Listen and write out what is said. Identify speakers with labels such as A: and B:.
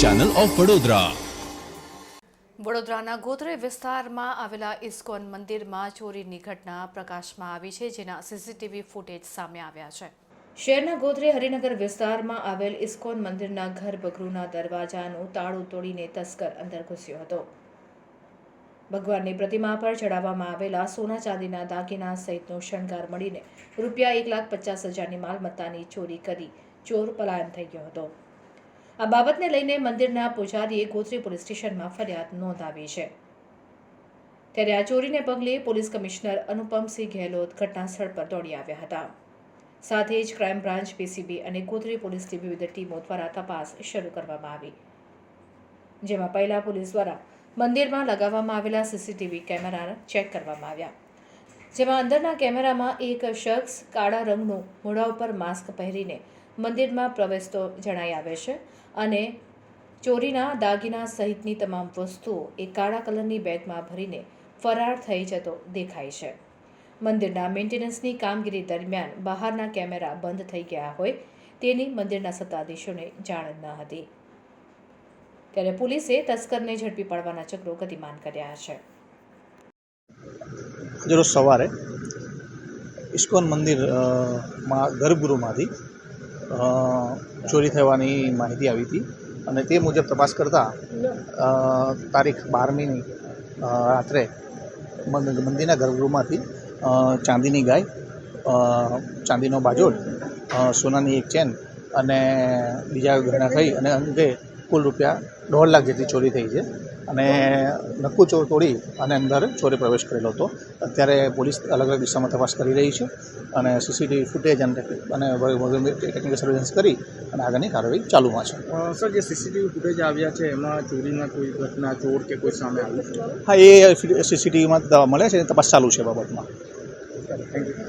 A: Channel of Vadodara
B: વડોદરાના ગોધરે વિસ્તારમાં આવેલા ઇસ્કોન મંદિરમાં ચોરીની ઘટના પ્રકાશમાં આવી છે, જેના સીસીટીવી ફૂટેજ સામે આવ્યા છે. શહેરના ગોધરે હરિનગર વિસ્તારમાં આવેલ ઇસ્કોન મંદિરના ગર્ભગૃહના દરવાજાનું તાળું તોડીને તસ્કર અંદર ઘૂસ્યો હતો. ભગવાનની પ્રતિમા પર ચડાવવામાં આવેલા સોના ચાંદીના દાગીના સહિતનો શણગાર મળીને રૂપિયા એક લાખ પચાસ હજારની માલમત્તાની ચોરી કરી ચોર પલાયન થઈ ગયો હતો. આ બાબતને લઈને મંદિરના પૂજારીએ ગોત્રી પોલીસ સ્ટેશનમાં ફરિયાદ નોંધાવી છે. ત્યારે આ ચોરીને પગલે પોલીસ કમિશનર અનુપમસિંહ ગેહલોત ઘટના સ્થળ પર દોડી આવ્યા હતા. સાથે જ ક્રાઇમ બ્રાન્ચ, પીસીબી અને ગોત્રી પોલીસની વિવિધ ટીમો દ્વારા તપાસ શરૂ કરવામાં આવી. જેમાં પહેલા પોલીસ દ્વારા મંદિરમાં લગાવવામાં આવેલા સીસીટીવી કેમેરા ચેક કરવામાં આવ્યા. જેમાં અંદરના કેમેરામાં એક શખ્સ કાળા રંગનું મોઢા ઉપર માસ્ક પહેરીને મંદિરમાં પ્રવેશતો જણાઈ આવે છે. અને ચોરીના દાગીના સહિતની તમામ વસ્તુઓ એ કાળા કલરની બેગમાં ભરીને ફરાર થઈ જતો દેખાય છે. મંદિરના મેન્ટેનન્સની કામગીરી દરમિયાન બહારના કેમેરા બંધ થઈ ગયા હોય તેની મંદિરના સત્તાધીશોને જાણ ન હતી. ત્યારે પોલીસે તસ્કરને ઝડપી પાડવાના ચક્રો ગતિમાન કર્યા છે.
C: રોજ સવારે ઇસ્કોન મંદિર ગર્ભગૃહમાંથી ચોરી થવાની માહિતી આવી હતી અને તે મુજબ તપાસ કરતાં તારીખ બારમીની રાત્રે મંદ- મંદિરના ગર્ભગૃહમાંથી ચાંદીની ગાય ચાંદીનો બાજોડ સોનાની એક ચેન અને બીજા ઘણા થઈ અને અંગે કુલ રૂપિયા દોઢ લાખ જેટલી ચોરી થઈ છે. અને નક્કુ ચોર તોડી અને અંદર ચોરે પ્રવેશ કરેલો હતો. અત્યારે પોલીસ અલગ અલગ દિશામાં તપાસ કરી રહી છે અને સીસીટીવી ફૂટેજ અને અને ટેકનિકલ સર્વેલન્સ કરી અને આગળની કાર્યવાહી ચાલુમાં છે.
D: સર જે સીસીટીવી ફૂટેજ આવ્યા છે એમાં ચોરીના કોઈ ઘટના ચોર કે કોઈ સામે આવ્યું
C: હા એ સીસીટીવીમાં મળે છે તપાસ ચાલુ છે બાબતમાં.
D: Thank you